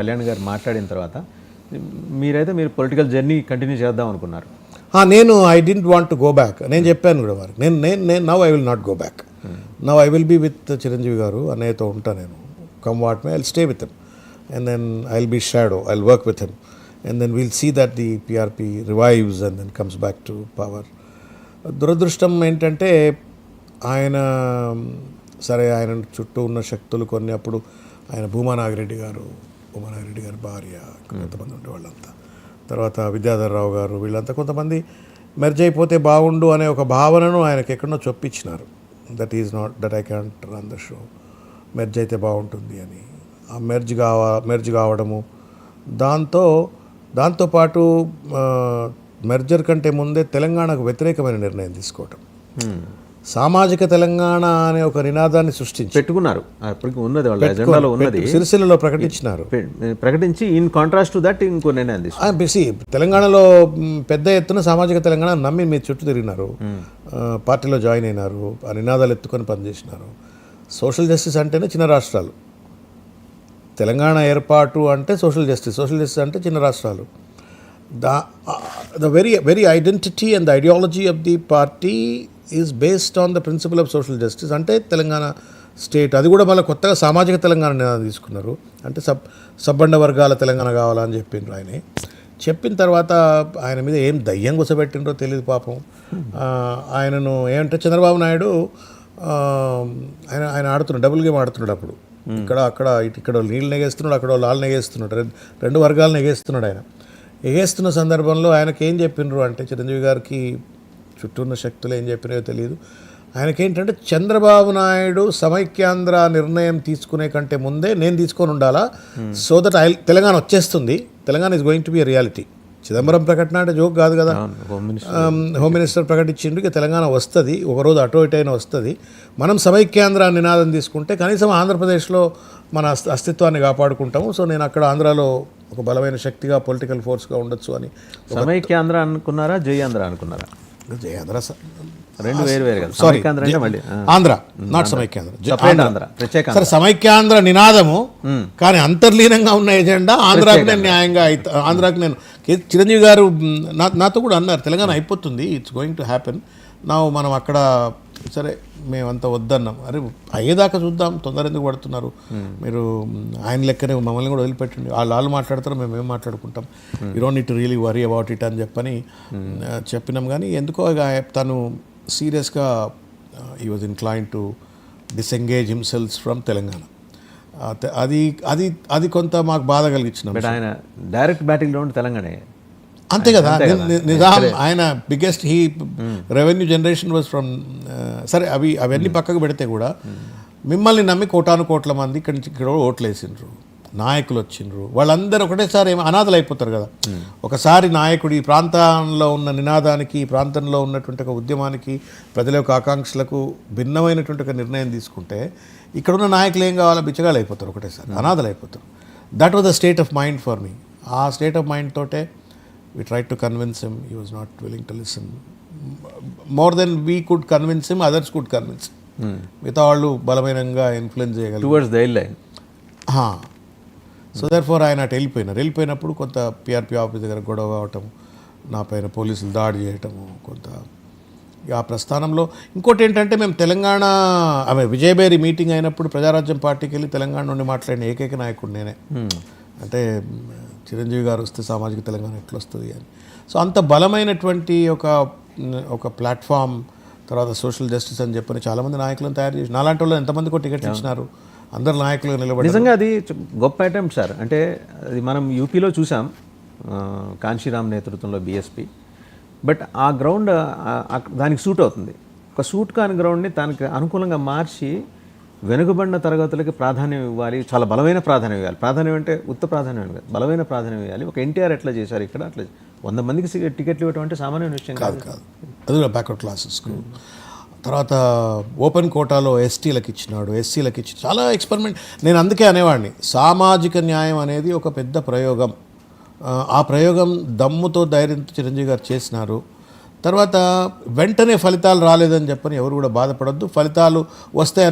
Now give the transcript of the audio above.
కళ్యాణ్ గారు మాట్లాడిన తర్వాత మీరైతే మీరు పొలిటికల్ జర్నీ కంటిన్యూ చేద్దాం అనుకున్నారు. నేను I didn't want to go back నేను చెప్పాను కూడా వారికి నేను నేను నేను now I will not go back now I will be with Chiranjeevi garu అన్నయ్యతో ఉంటా నేను. Come what may I stay with him and then I will be shadow I will work with him and then will see that the PRP revives and then comes back to power దురదృష్టం ఏంటంటే ఆయన సరే ఆయన చుట్టూ ఉన్న శక్తులు కొన్ని అప్పుడు ఆయన భూమా నాగిరెడ్డి గారు భూమా గారి భార్య కొంతమంది ఉండే వాళ్ళంతా. తర్వాత విద్యాధరరావు గారు వీళ్ళంతా కొంతమంది మెర్జ్ అయిపోతే బాగుండు అనే ఒక భావనను ఆయనకి ఎక్కడో చొప్పించినారు. That is not that I can't run the show merge అయితే బాగుంటుంది అని. ఆ మెర్జ్ కావా మెర్జ్ కావడము దాంతో దాంతోపాటు మెర్జర్ కంటే ముందే తెలంగాణకు వ్యతిరేకమైన నిర్ణయం తీసుకోవటం. Hmm. సామాజిక తెలంగాణ అనే ఒక నినాదాన్ని సృష్టించి పెట్టుకున్నారు. అప్పటికి ఉన్నది వాళ్ళ ఎజెండాలో ఉన్నది. సిరిసిల్లలో ప్రకటించినారు. ప్రకటించి ఇన్ కాంట్రాస్ట్ టు దట్ ఇంకో నిర్ణయం బిసి తెలంగాణలో పెద్ద ఎత్తున సామాజిక తెలంగాణ నమ్మి మీరు చుట్టూ తిరిగినారు. పార్టీలో జాయిన్ అయినారు. ఆ నినాదాలు ఎత్తుకొని పనిచేసినారు. సోషల్ జస్టిస్ అంటేనే చిన్న రాష్ట్రాలు. తెలంగాణ ఏర్పాటు అంటే సోషల్ జస్టిస్ సోషల్ జస్టిస్ అంటే చిన్న రాష్ట్రాలు. దా the very very identity and the ideology of the party is based on the principle of social justice అంటే తెలంగాణ స్టేట్ అది కూడా మళ్ళీ కొత్తగా సామాజిక తెలంగాణ నినాదం తీసుకున్నారు. అంటే సబ్ సబ్బండ వర్గాల తెలంగాణ కావాలని చెప్పిండ్రు ఆయన. చెప్పిన తర్వాత ఆయన మీద ఏం దయ్యం గుసబెట్టిండ్రో తెలియదు పాపం. ఆయనను ఏమంటే చంద్రబాబు నాయుడు ఆయన ఆయన ఆడుతున్నాడు డబుల్ గేమ్ ఆడుతున్నాడు అప్పుడు. ఇక్కడ అక్కడ ఇటు ఇక్కడ నీళ్ళు నెగేస్తున్నాడు అక్కడ వాళ్ళు నెగేస్తున్నాడు రెండు రెండు వర్గాలు నెగేస్తున్నాడు ఆయన. ఎగేస్తున్న సందర్భంలో ఆయనకి ఏం చెప్పిండ్రు అంటే చిరంజీవి గారికి చుట్టూ ఉన్న శక్తులు ఏం చెప్పినాయో తెలియదు ఆయనకేంటంటే చంద్రబాబు నాయుడు సమైక్యాంధ్ర నిర్ణయం తీసుకునే కంటే ముందే నేను తీసుకొని ఉండాలా? సో దట్ ఐ తెలంగాణ వచ్చేస్తుంది. Telangana is going to be reality Chidambaram ప్రకటన అంటే జోక్ కాదు కదా. హోమ్ మినిస్టర్ మినిస్టర్ ప్రకటించిండు ఇక తెలంగాణ వస్తుంది. ఒకరోజు అటో ఇటు అయినా వస్తుంది. మనం సమైక్యాంధ్ర నినాదం తీసుకుంటే కనీసం ఆంధ్రప్రదేశ్లో మన అస్తి- అస్తిత్వాన్ని కాపాడుకుంటాము. సో నేను అక్కడ ఆంధ్రాలో ఒక బలమైన శక్తిగా పొలిటికల్ ఫోర్స్గా ఉండొచ్చు అని సమైక్యాంధ్ర అనుకున్నారా జై ఆంధ్ర అనుకున్నారా? జై ఆంధ్ర స- రెండు వేరు వేరు కదా. సారీ. ఆంధ్ర నాట్ సమైక్యాంధ్ర. ఆంధ్ర. ప్రత్యేక సరే సమైక్యాంధ్ర నినాదము కానీ అంతర్లీనంగా ఉన్న ఎజెండా ఆంధ్రాకి నేను న్యాయంగా అయిత- ఆంధ్రాకి నేను చిరంజీవి గారు నాతో కూడా అన్నారు తెలంగాణ అయిపోతుంది ఇట్స్ గోయింగ్ టు హ్యాపెన్ నా మనం అక్కడ సరే మేమంతా వద్దన్నాం. అరే అయ్యేదాకా చూద్దాం తొందర ఎందుకు పడుతున్నారు? మీరు ఆయన లెక్కనే మమ్మల్ని కూడా వదిలిపెట్టండి. వాళ్ళు వాళ్ళు మాట్లాడతారు మేము ఏం మాట్లాడుకుంటాం? You don't need really worry about it అని చెప్పని చెప్పినాం. కానీ ఎందుకో తను సీరియస్గా ఈ was incline to disengage himself from Telangana. అది అది అది కొంత మాకు బాధ కలిగించిన. ఆయన డైరెక్ట్ బ్యాటింగ్ గ్రౌండ్ తెలంగాణ. అంతే కదా. నిజాం ఆయన biggest he revenue generation was from సరే అవి అవన్నీ పక్కకు పెడితే కూడా మిమ్మల్ని నమ్మి కోటాను కోట్ల మంది ఇక్కడి నుంచి ఇక్కడ ఓట్లు వేసిండ్రు నాయకులు వచ్చిండ్రు. వాళ్ళందరూ ఒకటేసారి ఏమో అనాథలు అయిపోతారు కదా. ఒకసారి నాయకుడు ఈ ప్రాంతంలో ఉన్న నినాదానికి ఈ ప్రాంతంలో ఉన్నటువంటి ఒక ఉద్యమానికి ప్రజల యొక్క ఆకాంక్షలకు భిన్నమైనటువంటి ఒక నిర్ణయం తీసుకుంటే ఇక్కడ ఉన్న నాయకులు ఏం కావాలో బిచ్చగాళ్ళు అయిపోతారు ఒకటేసారి. అనాథలు అయిపోతారు. That was the state of mind for me ఆ స్టేట్ ఆఫ్ మైండ్ తోటే we tried to convince him he was not willing to listen. More than we could convince him others could convince him. మిగతా వాళ్ళు బలమైనంగా influence చేయగలరు towards the line so therefore ఆయన అటు వెళ్ళిపోయినారు. వెళ్ళిపోయినప్పుడు కొంత పిఆర్పి ఆఫీస్ దగ్గర గొడవ కావటం నా పైన పోలీసులు దాడి చేయటము కొంత ఆ ప్రస్థానంలో. ఇంకోటి ఏంటంటే మేము తెలంగాణ ఆమె విజయబేరి మీటింగ్ అయినప్పుడు ప్రజారాజ్యం పార్టీకి వెళ్ళి తెలంగాణ నుండి మాట్లాడిన ఏకైక నాయకుడు నేనే. అంటే చిరంజీవి గారు వస్తే సామాజిక తెలంగాణ ఎట్లా వస్తుంది అని. సో అంత బలమైనటువంటి ఒక ఒక ప్లాట్ఫామ్ తర్వాత సోషల్ జస్టిస్ అని చెప్పని చాలామంది నాయకులను తయారు చేసి నాలాంటి వాళ్ళు ఎంతమందికో టికెట్ ఇచ్చినారు. అందరు నాయకులు నిలబడి నిజంగా అది గొప్ప అటెంప్ట్ సార్. అంటే అది మనం యూపీలో చూసాం కాంశీరామ్ నేతృత్వంలో బీఎస్పీ. బట్ ఆ గ్రౌండ్ దానికి సూట్ అవుతుంది. ఒక సూట్ కాని గ్రౌండ్ని దానికి అనుకూలంగా మార్చి వెనుకబడిన తరగతులకి ప్రాధాన్యం ఇవ్వాలి. చాలా బలమైన ప్రాధాన్యం ఇవ్వాలి. ప్రాధాన్యం అంటే ఉత్త ప్రాధాన్యం కాదు బలమైన ప్రాధాన్యం ఇవ్వాలి. ఒక ఎన్టీఆర్ ఎట్లా చేశారు ఇక్కడ? అట్లా వంద మందికి టికెట్లు ఇవ్వడం అంటే సామాన్య విషయం కాదు. కాదు అది కూడా బ్యాక్వర్డ్ క్లాసెస్కు తర్వాత ఓపెన్ కోటాలో ఎస్టీలకు ఇచ్చినాడు. ఎస్సీలకు ఇచ్చి చాలా ఎక్స్పెరిమెంట్ నేను అందుకే అనేవాడిని. సామాజిక న్యాయం అనేది ఒక పెద్ద ప్రయోగం. ఆ, ప్రయోగం దమ్ముతో ధైర్యంతో చిరంజీవి గారు చేసినారు. తర్వాత వెంటనే ఫలితాలు రాలేదని చెప్పని ఎవరు కూడా బాధపడద్దు. ఫలితాలు వస్తాయని